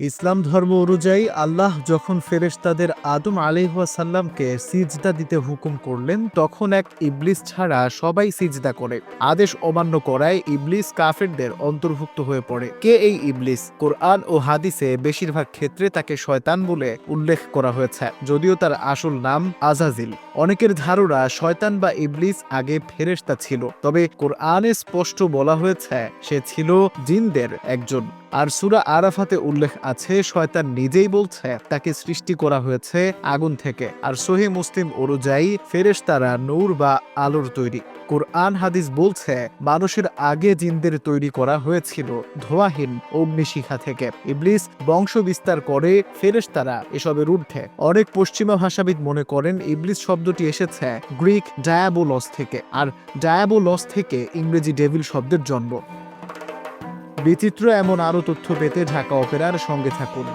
ইসলাম ধর্ম অনুযায়ী আল্লাহ যখন ফেরেশতাদের আদম আলিহাসাল্লামকে সিজদা দিতে হুকুম করলেন, তখন এক ইবলিস ছাড়া সবাই সিজদা করে। আদেশ অমান্য করায় ইবলিস কাফেরদের অন্তর্ভুক্ত হয়ে পড়ে। কে এই ইবলিস? কোরআন ও হাদিসে বেশিরভাগ ক্ষেত্রে তাকে শয়তান বলে উল্লেখ করা হয়েছে, যদিও তার আসল নাম আজাজিল। অনেকের ধারণা শয়তান বা ইবলিস আগে ফেরেস্তা ছিল, তবে কোরআনে স্পষ্ট বলা হয়েছে সে ছিল জিনদের একজন। আর সুরা আরাফাতে উল্লেখ আছে, শয়তান নিজেই বলছে, তাকে সৃষ্টি করা হয়েছে আগুন থেকে। আর সহি মুসলিম অনুযায়ী ফেরেশতারা নূর বা আলোর তৈরি। কোরআন হাদিস বলছে, মানুষের আগে জিনদের তৈরি করা হয়েছিল ধোয়াহীন অগ্নিশিখা থেকে। ইবলিস বংশ বিস্তার করে ফেরেশতারা এসবের ঊর্ধ্বে। অনেক পশ্চিমা ভাষাবিদ মনে করেন, ইবলিস শব্দটি এসেছে গ্রিক ডায়াবোলস থেকে, আর ডায়াবোলস থেকে ইংরেজি ডেভিল শব্দের জন্ম। বিচিত্র এমন আরও তথ্য পেতে ঢাকা অপেরার সঙ্গে থাকুন।